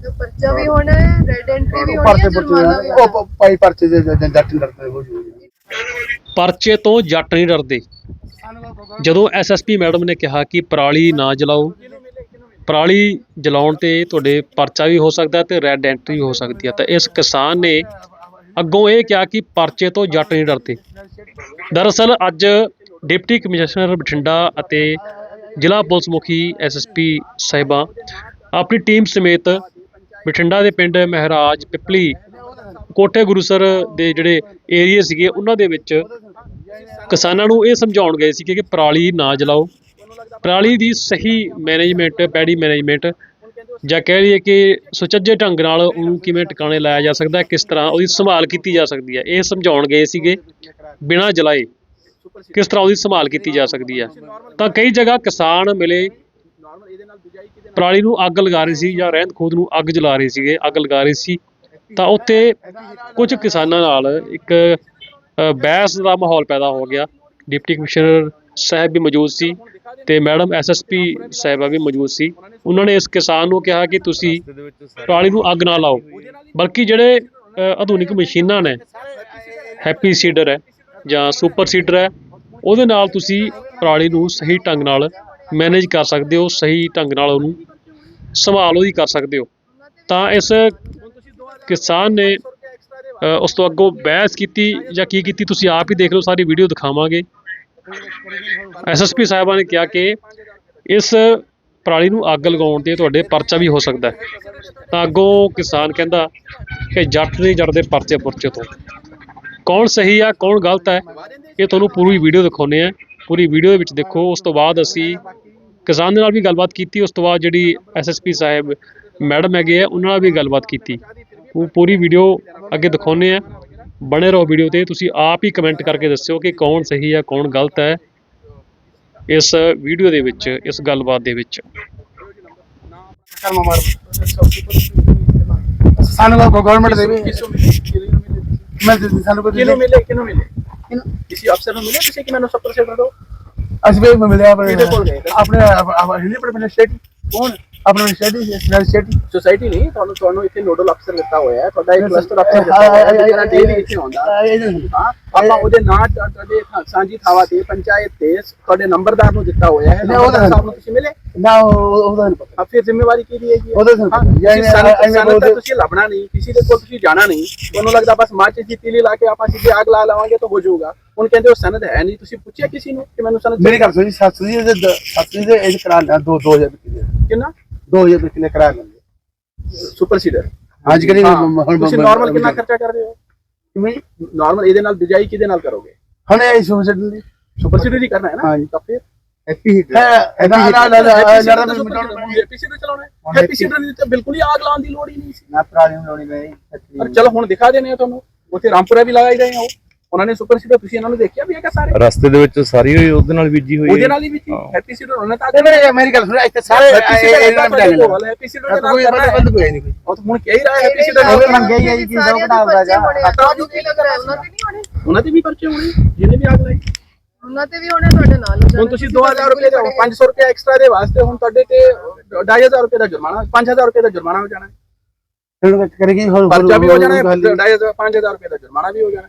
ਪਰਚਾ ਪਰਚੇ ਤੋਂ ਜੱਟ ਨਹੀਂ ਡਰਦੇ। ਜਦੋਂ ਐਸਐਸਪੀ ਮੈਡਮ ਨੇ ਕਿਹਾ ਕਿ ਪਰਾਲੀ ਨਾ ਜਲਾਓ ਪਰਾਲੀ ਜਲਾਉਣ ਤੇ ਤੁਹਾਡੇ ਪਰਚਾ ਵੀ ਹੋ ਸਕਦਾ ਤੇ ਰੈਡ ਐਂਟਰੀ ਹੋ ਸਕਦੀ ਹੈ ਤਾਂ ਇਸ ਕਿਸਾਨ ਨੇ ਅੱਗੋਂ ਇਹ ਕਿਹਾ ਕਿ ਪਰਚੇ ਤੋਂ ਜੱਟ ਨਹੀਂ ਡਰਦੇ। ਦਰਅਸਲ ਅੱਜ ਡਿਪਟੀ ਕਮਿਸ਼ਨਰ ਬਠਿੰਡਾ ਅਤੇ ਜ਼ਿਲ੍ਹਾ ਪੁਲਿਸ ਮੁਖੀ ਐਸਐਸਪੀ ਸਹਿਬਾ ਆਪਣੀ ਟੀਮ ਸਮੇਤ ਬਠਿੰਡਾ ਦੇ ਪਿੰਡ ਮਹਿਰਾਜ ਪਿਪਲੀ ਕੋਠੇ ਗੁਰੂਸਰ ਦੇ ਜਿਹੜੇ ਏਰੀਏ ਸੀਗੇ, ਉਹਨਾਂ ਦੇ ਵਿੱਚ ਕਿਸਾਨਾਂ ਨੂੰ ਇਹ ਸਮਝਾਉਣ ਗਏ ਸੀ ਕਿ ਪਰਾਲੀ ਨਾ ਜਲਾਓ। ਪਰਾਲੀ ਦੀ ਸਹੀ ਮੈਨੇਜਮੈਂਟ ਪੈੜੀ ਮੈਨੇਜਮੈਂਟ ਜਾਂ ਕਹਿ ਲਈਏ ਕਿ ਸੁਚੱਜੇ ਢੰਗ ਨਾਲ ਉਹਨੂੰ ਕਿਵੇਂ ਟਿਕਾਣੇ ਲਾਇਆ ਜਾ ਸਕਦਾ, ਕਿਸ ਤਰ੍ਹਾਂ ਉਹਦੀ ਸੰਭਾਲ ਕੀਤੀ ਜਾ ਸਕਦੀ ਹੈ, ਇਹ ਸਮਝਾਉਣ ਗਏ ਸੀਗੇ ਬਿਨਾਂ ਜਲਾਏ ਕਿਸ ਤਰ੍ਹਾਂ ਉਹਦੀ ਸੰਭਾਲ ਕੀਤੀ ਜਾ ਸਕਦੀ ਹੈ। ਤਾਂ ਕਈ ਜਗ੍ਹਾ ਕਿਸਾਨ ਮਿਲੇ ਪਰਾਲੀ ਨੂੰ ਅੱਗ ਲਗਾ ਰਹੇ ਸੀ ਜਾਂ ਰਹਿੰਦ ਖੂਦ ਨੂੰ ਅੱਗ ਜਲਾ ਰਹੇ ਸੀਗੇ, ਅੱਗ ਲਗਾ ਰਹੇ ਸੀ, ਤਾਂ ਉੱਥੇ ਕੁਝ ਕਿਸਾਨਾਂ ਨਾਲ ਇੱਕ ਬਹਿਸ ਦਾ ਮਾਹੌਲ ਪੈਦਾ ਹੋ ਗਿਆ। ਡਿਪਟੀ ਕਮਿਸ਼ਨਰ ਸਾਹਿਬ ਵੀ ਮੌਜੂਦ ਸੀ ਤੇ ਮੈਡਮ ਐਸਐਸਪੀ ਸਾਹਿਬਾ ਵੀ ਮੌਜੂਦ ਸੀ। ਉਹਨਾਂ ਨੇ ਇਸ ਕਿਸਾਨ ਨੂੰ ਕਿਹਾ ਕਿ ਤੁਸੀਂ ਪਰਾਲੀ ਨੂੰ ਅੱਗ ਨਾ ਲਾਓ, ਬਲਕਿ ਜਿਹੜੇ ਆਧੁਨਿਕ ਮਸ਼ੀਨਾਂ ਨੇ, ਹੈਪੀ ਸੀਡਰ ਹੈ ਜਾਂ ਸੁਪਰ ਸੀਡਰ ਹੈ, ਉਹਦੇ ਨਾਲ ਤੁਸੀਂ ਪਰਾਲੀ ਨੂੰ ਸਹੀ ਢੰਗ ਨਾਲ ਮੈਨੇਜ ਕਰ ਸਕਦੇ ਹੋ, ਸਹੀ ਢੰਗ ਨਾਲ ਉਹਨੂੰ ਸੰਭਾਲ ਉਹਦੀ ਕਰ ਸਕਦੇ ਹੋ। ਤਾਂ ਇਸ ਕਿਸਾਨ ਨੇ ਉਸ ਤੋਂ ਅੱਗੋਂ ਬਹਿਸ ਕੀਤੀ ਜਾਂ ਕੀ ਕੀਤੀ, ਤੁਸੀਂ ਆਪ ਹੀ ਦੇਖ ਲਓ, ਸਾਰੀ ਵੀਡੀਓ ਦਿਖਾਵਾਂਗੇ। ਐਸਐਸਪੀ ਸਾਹਿਬਾਂ ਨੇ ਕਿਹਾ ਕਿ ਇਸ ਪਰਾਲੀ ਨੂੰ ਅੱਗ ਲਗਾਉਣ ਤੇ ਤੁਹਾਡੇ ਪਰਚਾ ਵੀ ਹੋ ਸਕਦਾ ਤਾਂ ਅੱਗੋਂ ਕਿਸਾਨ ਕਹਿੰਦਾ ਕਿ ਜੱਟ ਨਹੀਂ ਜੜਦੇ ਪਰਚੇ ਪੁਰਚੇ ਤੋਂ। ਕੌਣ ਸਹੀ ਆ, ਕੌਣ ਗਲਤ ਹੈ, ਇਹ ਤੁਹਾਨੂੰ ਪੂਰੀ ਵੀਡੀਓ ਦਿਖਾਉਨੇ ਆ ਪੂਰੀ ਵੀਡੀਓ ਦੇ ਵਿੱਚ ਦੇਖੋ, ਉਸ ਤੋਂ ਬਾਅਦ ਅਸੀਂ ਕਿਸਾਨ ਦੇ ਨਾਲ ਵੀ ਗੱਲਬਾਤ ਕੀਤੀ ਉਸ ਤੋਂ ਬਾਅਦ ਜਿਹੜੀ ਐਸਐਸਪੀ ਸਾਹਿਬ ਮੈਡਮ ਹੈਗੇ ਆ ਉਹਨਾਂ ਨਾਲ ਵੀ ਗੱਲਬਾਤ ਕੀਤੀ। ਉਹ ਪੂਰੀ ਵੀਡੀਓ ਅੱਗੇ ਦਿਖਾਉਨੇ ਆ। ਬਣੇ ਰਹੋ ਵੀਡੀਓ ਤੇ ਤੁਸੀਂ ਆਪ ਹੀ ਕਮੈਂਟ ਕਰਕੇ ਦੱਸਿਓ ਕਿ ਕੌਣ ਸਹੀ ਹੈ ਕੌਣ ਗਲਤ ਹੈ ਇਸ ਵੀਡੀਓ ਦੇ ਵਿੱਚ ਇਸ ਗੱਲਬਾਤ ਦੇ ਵਿੱਚ। ਸਾਨੂੰ ਕੋ ਗਵਰਨਮੈਂਟ ਦੇ ਵੀ ਮੈਂ ਸਾਨੂੰ ਕੋ ਕਿਹਨੂੰ ਮਿਲੇ ਕਿਹਨੂੰ ਮਿਲੇ? ਕਿਸੇ ਅਫਸਰ ਨੂੰ ਮਿਲੇ? ਕਿਸੇ ਕਿ ਮੈਨੂੰ ਸਭ ਤੋਂ ਛੇੜ ਦੋ ਅਸੀਂ ਵੀ ਮਿਲਿਆ ਆਪਣੇ ਕਿਹਦੇ ਕੋਲ ਗਏ? ਆਪਣੇ ਹਿੰਦੀ ਆਪਣੇ ਸਟੇਟ ਕੌਣ ਆਪਣੇ ਸਟੇਟ ਸਟੇਟ ਸੋਸਾਇਟੀ ਨਹੀਂ ਤੁਹਾਨੂੰ ਤੁਹਾਨੂੰ ਇੱਥੇ ਨੋਡਲ ਅਫਸਰ ਦਿੱਤਾ ਹੋਇਆ ਹੈ ਤੁਹਾਡਾ ਇੱਕ ਕਲਸਟਰ. ਅਫਸਰ ਦਿੱਤਾ ਹੋਇਆ ਹੈ ਜਿਹੜਾ ਡੇਲੀ ਇੱਥੇ ਆਉਂਦਾ। ਹਾਂ ਆਪਾਂ ਉਹਦੇ ਨਾਂ ਤੁਹਾਡੇ ਸਾਂਝੀ ਥਾਵਾਂ ਤੇ ਪੰਚਾਇਤ ਤੇ ਤੁਹਾਡੇ ਨੰਬਰਦਾਰ ਨੂੰ ਦਿੱਤਾ ਹੋਇਆ ਹੈ ਉਹਦਾ ਨੰਬਰਦਾਰ ਸਾਹਿਬ ਨੂੰ ਤੁਸੀਂ ਮਿਲੇ? ਨਾ ਉਹਦਾ ਨਹੀਂ ਪਤਾ। ਫਿਰ ਜ਼ਿੰਮੇਵਾਰੀ ਕਿਹਦੀ ਹੈ? ਉਹਦੇ ਜਾਂ ਐਵੇਂ ਸਾਨੂੰ ਤਾਂ ਤੁਸੀਂ ਲੱਭਣਾ ਨਹੀਂ ਕਿਸੇ ਦੇ ਕੋਲ ਤੁਸੀਂ ਜਾਣਾ ਨਹੀਂ। ਤੁਹਾਨੂੰ ਲੱਗਦਾ ਬਸ ਮਾਚਿਸ ਦੀ ਤੀਲੀ ਲਾ ਕੇ ਆਪਾਂ ਸਿੱਧੇ ਅੱਗ ਲਾ ਲਾਵਾਂਗੇ ਤਾਂ ਹੋ ਜਾਊਗਾ। ਹੁਣ ਕਹਿੰਦੇ ਉਹ ਸਨਦ ਹੈ ਨਹੀਂ। ਤੁਸੀਂ ਪੁੱਛਿਆ ਕਿਸੇ ਨੂੰ ਕਿ ਮੈਨੂੰ ਸਨਦ ਮੇਰੀ ਗੱਲ ਸੁਣੀ ਸੱਤ ਜੀ ਦੇ ਸੱਤ ਜੀ ਦੇ ਇਹ ਕਰਾ ਲਿਆ 2 2000 ਰੁਪਏ ਦੇ। ਕਿੰਨਾ? 2000 ਰੁਪਏ ਕਿਨੇ ਕਰਾ ਲੈਂਦੇ ਸੁਪਰ ਸੀਡਰ ਅੱਜ ਕਰੀ ਤੁਸੀਂ ਨਾਰਮਲ ਕਿੰਨਾ ਖਰਚਾ ਕਰ ਰਹੇ ਹੋ? ਕਿਵੇਂ? ਨਾਰਮਲ ਇਹਦੇ ਨਾਲ ਬਿਜਾਈ ਕਿਹਦੇ ਨਾਲ ਕਰੋਗੇ? ਹੁਣ ਇਹ ਸੁਬਸਿਡੀ ਦੀ ਸੁਪਰ ਸੀਡਰ ਹੀ ਕਰਨਾ ਹੈ ਨਾ? ਹਾਂਜੀ। ਤਾਂ ਫਿਰ? ਹੈਪੀ ਹਿੱਟ ਹੈ ਨਾ ਨਾ ਨਾ ਹੈਪੀ ਜਰਾ ਸੀਡਰ ਚਲਾਉਣਾ ਹੈ। ਹੈਪੀ ਸੀਡਰ ਦੀ ਤਾਂ ਬਿਲਕੁਲ ਹੀ ਆਗ ਲਾਉਣ ਦੀ ਲੋੜ ਹੀ ਨਹੀਂ ਸੀ। ਨਾ ਪ੍ਰਾਣੀ ਲਾਉਣੀ ਨਹੀਂ। ਪਰ ਚਲੋ ਹੁਣ ਦਿਖਾ ਦੇਣੇ ਆ ਤੁਹਾਨੂੰ। ਉੱਥੇ ਰਾਮਪੁਰਾ ਵੀ ਲਗਾਈ ਰਹੇ ਆ ਉਹ। ਉਹਨਾਂ ਨੇ ਸੁਪਰ ਸੀਡਰ ਤੁਸੀਂ ਇਹਨਾਂ ਨੂੰ ਦੇਖਿਆ ਵੀ ਹੈਗਾ ਸਾਰੇ? ਰਸਤੇ ਦੇ ਵਿੱਚ ਸਾਰੀ ਹੋਈ ਉਹਦੇ ਨਾਲ ਬੀਜੀ ਹੋਈ ਉਹਦੇ ਨਾਲ ਹੀ ਵੀ ਹੈਪੀ ਸੀਡਰ ਉਹਨਾਂ ਤਾਂ ਤੇ ਮੇਰੇ ਮੇਰੀ ਗੱਲ ਸੁਣ ਇੱਥੇ ਸਾਰੇ ਹੈਪੀ ਸੀਡਰ ਇਹਨਾਂ ਨੇ ਬਣਾ ਲਿਆ ਹੈਪੀ ਸੀਡਰ ਦੇ ਨਾਲ ਕੋਈ ਕਰਨਾ ਬੰਦ ਕੋਈ ਨਹੀਂ ਉਹ ਤਾਂ ਹੁਣ ਕਹਿ ਹੀ ਰਹਾ ਹੈਪੀ ਸੀਡਰ ਉਹ ਨਾਲ ਮੰਗਿਆ ਹੀ। ਹੈ ਜੀ, ਕਿਸਾ ਘਟਾਉਂਦਾ ਜਾ। ਤੁਹਾਨੂੰ ਕੀ ਲੱਗ ਰਿਹਾ ਉਹਨਾਂ ਤੇ ਨਹੀਂ ਹੋਣੇ। ਉਹਨਾਂ ਤੇ ਵੀ ਪਰਚੇ ਹੋਣੇ ਜਿਹਨੇ ਵੀ ਆਗ ਲਾਈ। ਉਹਨਾਂ ਤੇ ਵੀ ਹੋਣੇ ਤੁਹਾਡੇ ਨਾਲ ਹੁਣ ਤੁਸੀਂ 2000 ਰੁਪਏ ਦੇ 500 ਰੁਪਏ ਐਕਸਟਰਾ ਦੇ ਵਾਸਤੇ ਹੁਣ ਤੁਹਾਡੇ ਤੇ 2500 ਰੁਪਏ ਦਾ ਜੁਰਮਾਨਾ 5000 ਰੁਪਏ ਦਾ ਜੁਰਮਾਨਾ ਹੋ ਜਾਣਾ। ਹੈ ਫਿਰ ਕਰੇਗੀ ਹੋਰ ਪਰਚਾ ਵੀ ਹੋ ਜਾਣਾ ਹੈ। 2500 5000 ਰੁਪਏ ਦਾ ਜੁਰਮਾਨਾ ਵੀ ਹੋ ਜਾਣਾ।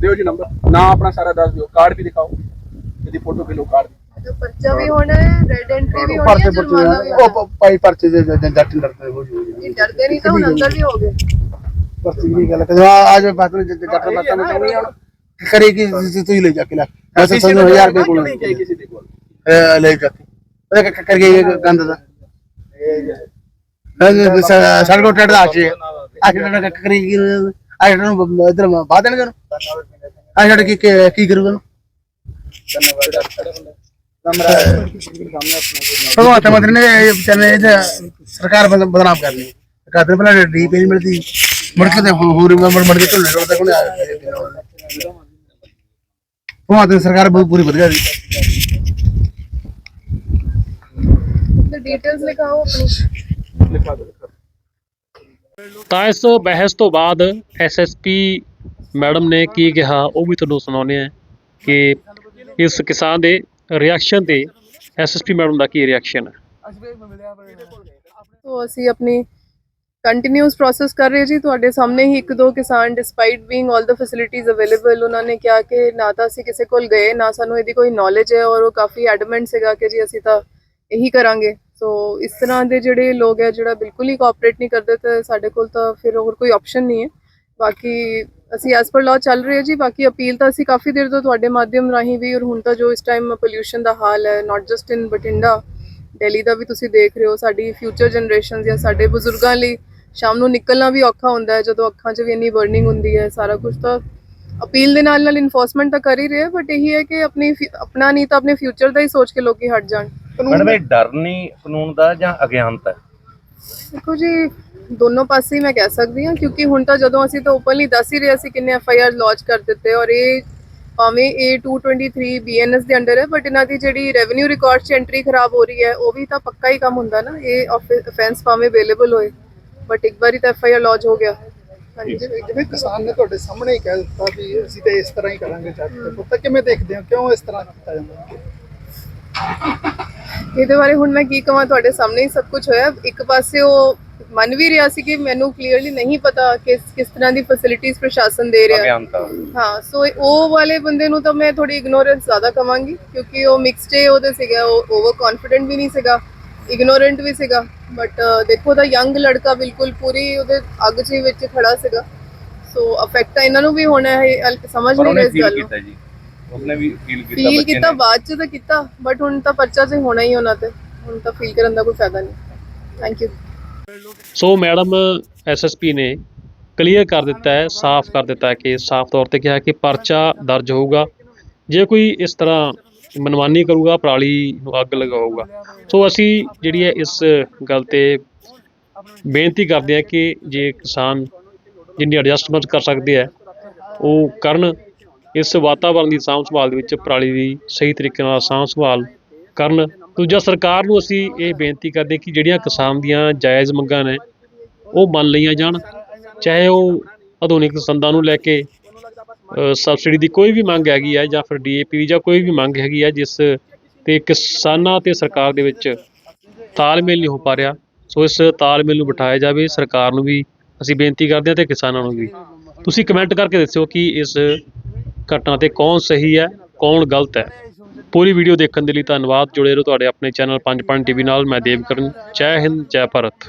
ਦਿਓ ਜੀ ਨੰਬਰ ਨਾਂ ਆਪਣਾ ਸਾਰਾ ਦੱਸ ਦਿਓ। ਕਾਰਡ ਵੀ ਦਿਖਾਓ। ਇਹਦੀ ਫੋਟੋ ਵੀ ਲਓ ਕਾਰਡ ਦੀ। ਜੋ ਪਰਚਾ ਵੀ ਹੋਣਾ ਰੈਡ ਐਂਟਰੀ ਵੀ ਹੋਣੀ ਪਰਚੇ ਪਰਚੇ ਉਹ ਪਾਈ ਪਰਚੇ ਦੇ ਜੱਟ ਡਰਦੇ ਹੋ ਜੀ। ਹੈ। ਡਰਦੇ ਨਹੀਂ ਤਾਂ ਹੁਣ ਅੰਦਰ ਵੀ ਹੋ ਗਏ। ਪਰਚੀ ਦੀ ਗੱਲ ਕਰ ਆ ਜੋ ਬਾਤ ਨੂੰ ਜੱਟ ਬਾਤ ਲੈ ਜਾ ਕੇ ਲੈ। ਬਸ ਕਿਸੇ ਨੂੰ 1000 ਰੁਪਏ ਕੋਲ ਨਹੀਂ ਗਈ ਕਿਸੇ ਦੇ ਲੈ ਜਾ ਕੇ। ਕਰਕੇ ਗੰਦ ਦਾ। ਇਹ ਸਾਡੇ ਕੋਲ ਟੱਟ ਦਾ ਆਸ਼ੇ ਆ ਇਹਨਾਂ ਨੂੰ ਇਧਰ ਬਾਹ ਦੇਣਗੇ ਉਹਨੂੰ? ਆ ਛੱਡ ਕੇ ਕੀ- ਕੀ ਕਰੂਗਾ ਉਹਨੂੰ? ਭਗਵੰਤ ਮੰਦਰ ਨੇ ਇਹ ਵਿਚਾਰੇ ਇਹ ਤਾਂ ਸਰਕਾਰ ਬਦ- ਬਦਨਾਮ ਕਰ ਲਈ ਸਰਕਾਰ ਨੂੰ ਪਹਿਲਾਂ ਡੀਪ ਨਹੀਂ ਮਿਲਦੀ ਮੁੜ ਕੇ ਤੇ ਹੋ- ਹੋਰ ਮੈਂਬਰ ਬਣ ਕੇ ਢੁੱਲੇ ਰੋਡ ਤੱਕ ਉਹਨੇ ਆ- ਭਗਵੰਤ ਦੀ ਸਰਕਾਰ ਬਹੁਤ ਪੂਰੀ ਵਧੀਆ ਦੀ। ਡਿਟੇਲਸ ਲਿਖਾਓ ਆਪਣੀ। ਲਿਖਾ ਦਿਓ। ਤਾਂ ਇਸ ਬਹਿਸ ਤੋਂ ਬਾਅਦ ਐਸਐਸਪੀ ਮੈਡਮ ਨੇ ਕੀ ਕਿਹਾ, ਉਹ ਵੀ ਤੁਹਾਨੂੰ ਸੁਣਾਉਂਦੇ ਆ ਕਿ ਇਸ ਕਿਸਾਨ ਦੇ ਰਿਐਕਸ਼ਨ ਤੇ ਐਸਐਸਪੀ ਮੈਡਮ ਦਾ ਕੀ ਰਿਐਕਸ਼ਨ ਹੈ? ਸੋ ਅਸੀਂ ਆਪਣੀ ਕੰਟੀਨਿਊਸ ਪ੍ਰੋਸੈਸ ਕਰ ਰਹੇ ਜੀ। ਤੁਹਾਡੇ ਸਾਹਮਣੇ ਹੀ ਇੱਕ ਦੋ ਕਿਸਾਨ despite being 올 the facilities available ਉਹਨਾਂ ਨੇ ਕਿਹਾ ਕਿ ਨਾ ਤਾਂ ਅਸੀਂ ਕਿਸੇ ਕੋਲ ਗਏ, ਨਾ ਸਾਨੂੰ ਇਹਦੀ ਕੋਈ ਨੌਲੇਜ ਹੈ ਔਰ ਉਹ ਕਾਫੀ ਐਡਮੈਂਟ ਸੀਗਾ ਕਿ ਜੀ ਅਸੀਂ ਤਾਂ ਇਹੀ ਕਰਾਂਗੇ। ਸੋ ਇਸ ਤਰ੍ਹਾਂ ਦੇ ਜਿਹੜੇ ਲੋਕ ਹੈ ਜਿਹੜਾ ਬਿਲਕੁਲ ਹੀ ਕੋਆਪਰੇਟ ਨਹੀਂ ਕਰਦੇ, ਤੇ ਸਾਡੇ ਕੋਲ ਤਾਂ ਫਿਰ ਹੋਰ ਕੋਈ ਆਪਸ਼ਨ ਨਹੀਂ ਹੈ। ਬਾਕੀ ਅਸੀਂ ਐਸ ਪਰ ਲਾਅ ਚੱਲ ਰਹੇ ਹਾਂ ਜੀ, ਬਾਕੀ ਅਪੀਲ ਤਾਂ ਅਸੀਂ ਕਾਫੀ ਦੇਰ ਤੋਂ ਤੁਹਾਡੇ ਮਾਧਿਅਮ ਰਾਹੀਂ ਵੀ, ਔਰ ਹੁਣ ਤਾਂ ਜੋ ਇਸ ਟਾਈਮ ਪੋਲਿਊਸ਼ਨ ਦਾ ਹਾਲ ਹੈ not just in Bathinda, Delhi ਦਾ ਵੀ ਤੁਸੀਂ ਦੇਖ ਰਹੇ ਹੋ, ਸਾਡੀ ਫਿਊਚਰ ਜਨਰੇਸ਼ਨ ਜਾਂ ਸਾਡੇ ਬਜ਼ੁਰਗਾਂ ਲਈ ਸ਼ਾਮ ਨੂੰ ਨਿਕਲਣਾ ਵੀ ਔਖਾ ਹੁੰਦਾ ਹੈ, ਜਦੋਂ ਅੱਖਾਂ 'ਚ ਵੀ ਇੰਨੀ ਬਰਨਿੰਗ ਹੁੰਦੀ ਹੈ, ਸਾਰਾ ਕੁਝ ਤਾਂ ਅਪੀਲ ਦੇ ਨਾਲ ਨਾਲ ਇਨਫੋਰਸਮੈਂਟ ਤਾਂ ਕਰ ਹੀ ਰਹੇ ਬਟ ਇਹੀ ਹੈ ਕਿ ਆਪਣੀ ਫਿ- ਆਪਣਾ ਨਹੀਂ ਤਾਂ ਆਪਣੇ ਫਿਊਚਰ ਦਾ ਹੀ ਸੋਚ ਕੇ ਲੋਕੀ ਹਟ ਜਾਣ ਮੈਡਮ ਇਹ ਡਰ ਨਹੀਂ ਕਾਨੂੰਨ ਦਾ ਜਾਂ ਅਗਿਆਨਤਾ ਹੈ? ਦੇਖੋ ਜੀ ਦੋਨੋਂ ਪਾਸੇ ਹੀ ਮੈਂ ਕਹਿ ਸਕਦੀ ਹਾਂ ਕਿਉਂਕਿ ਹੁਣ ਤਾਂ ਜਦੋਂ ਅਸੀਂ ਤਾਂ ਓਪਨਲੀ ਦੱਸ ਹੀ ਰਹੇ ਸੀ ਕਿੰਨੇ ਐਫ ਆਈ ਆਰ ਲੌਂਚ ਕਰ ਦਿੱਤੇ ਔਰ ਇਹ ਭਾਵੇਂ ਇਹ 223 ਬੀਐਨਐਸ ਦੇ ਅੰਡਰ ਹੈ ਬਟ ਇਹਨਾਂ ਦੀ ਜਿਹੜੀ ਰੈਵਨਿਊ ਰਿਕਾਰਡ 'ਚ ਐਂਟਰੀ ਖਰਾਬ ਹੋ ਰਹੀ ਹੈ ਉਹ ਵੀ ਤਾਂ ਪੱਕਾ ਹੀ ਕੰਮ ਹੁੰਦਾ ਨਾ ਇਹ ਅਫੈਂਸ ਭਾਵੇਂ ਅਵੇਲੇਬਲ ਹੋਏ ਬਟ ਇੱਕ ਵਾਰੀ ਤਾਂ ਐਫ ਆਈ ਆਰ ਲੌਂਚ ਹੋ ਗਿਆ ਹਾਂਜੀ ਜਿਵੇਂ ਕਿਸਾਨ ਨੇ ਤੁਹਾਡੇ ਸਾਹਮਣੇ ਹੀ ਕਹਿ ਦਿੱਤਾ ਵੀ ਅਸੀਂ ਤਾਂ ਇਸ ਤਰ੍ਹਾਂ ਹੀ ਕਰਾਂਗੇ ਜੱਟ ਤੇ ਪੁੱਤ ਕਿਵੇਂ ਦੇਖਦੇ ਹੋ? ਕਿਉਂ ਇਸ ਤਰ੍ਹਾਂ ਕੀਤਾ ਜਾਂਦਾ? ਇਹਦੇ ਬਾਰੇ ਹੁਣ ਮੈਂ ਕੀ ਕਹਾਂ ਤੁਹਾਡੇ ਸਾਹਮਣੇ ਹੀ ਸਭ ਕੁਝ ਹੋਇਆ। ਇੱਕ ਪਾਸੇ ਉਹ ਮੰਨ ਵੀ ਰਿਹਾ ਸੀ ਕਿ ਮੈਨੂੰ ਕਲੀਅਰਲੀ ਨਹੀਂ ਪਤਾ ਕਿ ਕਿਸ ਤਰ੍ਹਾਂ ਦੀ ਫੈਸਿਲਿਟੀਆਂ ਪ੍ਰਸ਼ਾਸਨ ਦੇ ਰਿਹਾ। ਹੈ ਸੋ ਉਹ ਵਾਲੇ ਬੰਦੇ ਨੂੰ ਤਾਂ ਮੈਂ ਥੋੜੀ ਇਗਨੋਰੈਂਸ ਜ਼ਿਆਦਾ ਕਵਾਂਗੀ ਕਿਉਂਕਿ ਉਹ ਮਿਕਸਡ ਏ ਉਹਦੇ ਸੀਗਾ ਉਹ ਓਵਰ ਕੌਨਫੀਡੈਂਟ ਵੀ ਨਹੀਂ ਸੀਗਾ। ਇਗਨੋਰੈਂਟ ਵੀ ਸੀਗਾ ਬਟ ਦੇਖੋ ਦਾ ਯੰਗ ਲੜਕਾ ਬਿਲਕੁਲ ਪੂਰੀ ਉਹਦੇ ਅੱਗ 'ਚ ਵਿੱਚ ਖੜਾ ਸੀਗਾ। ਸੋ ਅਫੈਕਟ ਤਾਂ ਇਹਨਾਂ ਨੂੰ ਵੀ ਹੋਣਾ ਹੈ ਸਮਝ ਪਰ ਨਹੀਂ ਉਹਨੇ ਰਹੇ ਇਸ ਫੀਲ ਗੱਲ ਨੂੰ। ਕੀਤਾ ਜੀ। ਉਸਨੇ ਵੀ ਫੀਲ ਕੀਤਾ ਫੀਲ ਬੱਚੇ ਕੀਤਾ ਨੇ। ਬਾਅਦ 'ਚ ਤਾਂ ਕੀਤਾ ਬਟ ਹੁਣ ਤਾਂ ਪਰਚਾ 'ਚ ਹੋਣਾ ਹੀ ਉਹਨਾਂ ਤੇ। ਹੁਣ ਤਾਂ ਫੀਲ ਕਰਨ ਦਾ ਕੋਈ ਫਾਇਦਾ ਨਹੀਂ। Thank you so madam SSP ਨੇ ਕਲੀਅਰ ਕਰ ਦਿੱਤਾ ਹੈ ਸਾਫ਼ ਕਰ ਦਿੱਤਾ ਹੈ ਕਿ ਸਾਫ਼ ਤੌਰ ਤੇ ਕਿਹਾ ਕਿ ਪਰਚਾ ਦਰਜ ਹੋਊਗਾ। ਜੇ ਕੋਈ ਇਸ ਤਰ੍ਹਾਂ ਮਨਮਾਨੀ ਕਰੂਗਾ, ਪਰਾਲੀ ਨੂੰ ਅੱਗ ਲਗਾਊਗਾ। ਸੋ ਅਸੀਂ ਜਿਹੜੀ ਹੈ ਇਸ ਗੱਲ ਤੇ ਬੇਨਤੀ ਕਰਦੇ ਹਾਂ ਕਿ ਜੇ ਕਿਸਾਨ ਜਿੰਨੀ ਐਡਜਸਟਮੈਂਟ ਕਰ ਸਕਦੇ ਆ ਉਹ ਕਰਨ ਇਸ ਵਾਤਾਵਰਣ ਦੀ ਸਾਂਭ ਸੰਭਾਲ ਦੇ ਵਿੱਚ ਪਰਾਲੀ ਦੀ ਸਹੀ ਤਰੀਕੇ ਨਾਲ ਸਾਂਭ ਸੰਭਾਲ ਕਰਨ। ਦੂਜਾ, ਸਰਕਾਰ ਨੂੰ ਅਸੀਂ ਇਹ ਬੇਨਤੀ ਕਰਦੇ ਕਿ ਜਿਹੜੀਆਂ ਕਿਸਾਨ ਦੀਆਂ ਜਾਇਜ਼ ਮੰਗਾਂ ਨੇ, ਉਹ ਮੰਨ ਲਈਆਂ ਜਾਣ, ਚਾਹੇ ਉਹ ਆਧੁਨਿਕ ਸੰਦਾਂ ਨੂੰ ਲੈ ਕੇ ਸਬਸਿਡੀ ਦੀ ਕੋਈ ਵੀ ਮੰਗ ਹੈਗੀ ਹੈ ਜਾਂ ਫਿਰ ਡੀਏਪੀ ਦੀ ਜਾਂ ਕੋਈ ਵੀ ਮੰਗ ਹੈਗੀ ਹੈ ਜਿਸ ਤੇ ਕਿਸਾਨਾਂ ਤੇ ਸਰਕਾਰ ਦੇ ਵਿੱਚ ਤਾਲਮੇਲ ਨਹੀਂ ਹੋ ਪਾ ਰਿਹਾ, ਸੋ ਇਸ ਤਾਲਮੇਲ ਨੂੰ ਬਿਠਾਇਆ ਜਾਵੇ, ਸਰਕਾਰ ਨੂੰ ਵੀ ਅਸੀਂ ਬੇਨਤੀ ਕਰਦੇ ਹਾਂ ਤੇ ਕਿਸਾਨਾਂ ਨੂੰ ਵੀ। ਤੁਸੀਂ ਕਮੈਂਟ ਕਰਕੇ ਦੱਸਿਓ ਕਿ ਇਸ ਘਟਨਾ ਤੇ ਕੌਣ ਸਹੀ ਹੈ, ਕੌਣ ਗਲਤ ਹੈ। ਪੂਰੀ ਵੀਡੀਓ ਦੇਖਣ ਦੇ ਲਈ ਧੰਨਵਾਦ। ਜੁੜੇ ਰਹੋ ਤੁਹਾਡੇ ਆਪਣੇ ਚੈਨਲ ਪੰਜ ਪੰਜ ਟੀਵੀ ਨਾਲ। ਮੈਂ ਦੇਵਕਰਨ। ਜੈ ਹਿੰਦ, ਜੈ ਭਾਰਤ।